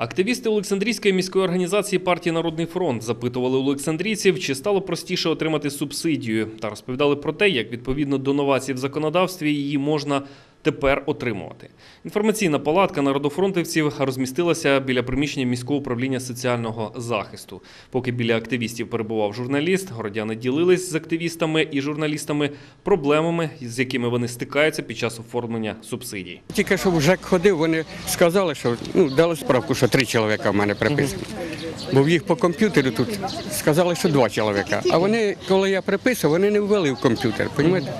Активісти Олександрійської міської організації партії Народний фронт запитували олександрійців, чи стало простіше отримати субсидію, та розповідали про те, як відповідно до новацій в законодавстві її можна тепер отримувати. Інформаційна палатка народофронтівців розмістилася біля приміщення міського управління соціального захисту. Поки біля активістів перебував журналіст, городяни ділились з активістами і журналістами проблемами, з якими вони стикаються під час оформлення субсидій. Тільки що в ЖЕК ходив, вони сказали, що ну, дали справку, що три чоловіка в мене приписані. Бо в їх по комп'ютеру тут сказали, що два чоловіка. А вони, коли я приписав, вони не ввели в комп'ютер. Понімаєте?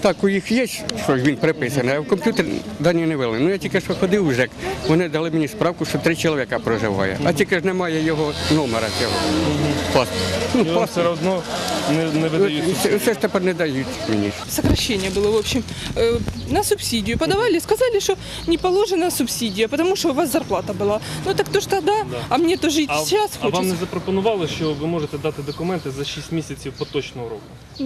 Так, у їх є, що він приписаний, а в комп'ютер дані не ввели. Ну я тільки що ходив в ЖЕК, вони дали мені справку, що три чоловіка проживає. А тільки ж немає його номера цього. Паспорта. Ну, паспорт. все одно не, не видають. Все, все ж тепер не дають мені. сокращение было, в общем, э, на субсидию. Подавали, сказали, что не положена субсидия, потому что у вас зарплата была. Ну так то ж тогда, а мне тоже и А, сейчас а вам хочется. не запропонували, що ви можете дати документи за 6 місяців поточного року?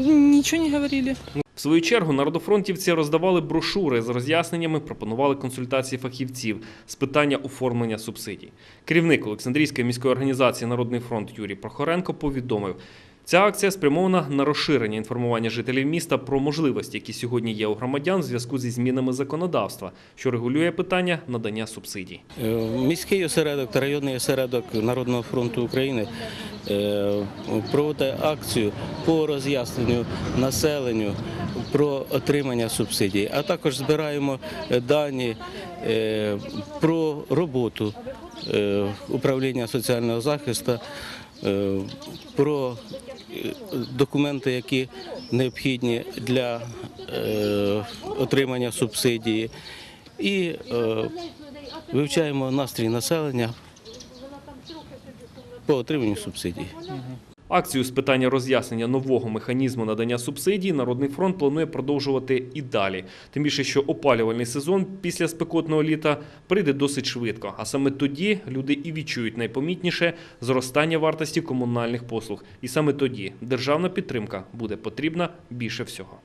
Ничего не говорили. В свою чергу народофронтівці роздавали брошури з роз'ясненнями, пропонували консультації фахівців з питання оформлення субсидій. Керівник Олександрійської міської організації Народний фронт Юрій Прохоренко повідомив. Ця акція спрямована на розширення інформування жителів міста про можливості, які сьогодні є у громадян в зв'язку зі змінами законодавства, що регулює питання надання субсидій. Е, Міський осередок та районний осередок Народного фронту України е, проводить акцію по роз'ясненню населенню про отримання субсидій, а також збираємо дані е, про роботу управління соціального захисту, е, про е, документи, які необхідні для е, отримання субсидії. І е, вивчаємо настрій населення по отриманню субсидій. Акцію з питання роз'яснення нового механізму надання субсидій Народний фронт планує продовжувати і далі. Тим більше, що опалювальний сезон після спекотного літа прийде досить швидко. А саме тоді люди і відчують найпомітніше зростання вартості комунальних послуг. І саме тоді державна підтримка буде потрібна більше всього.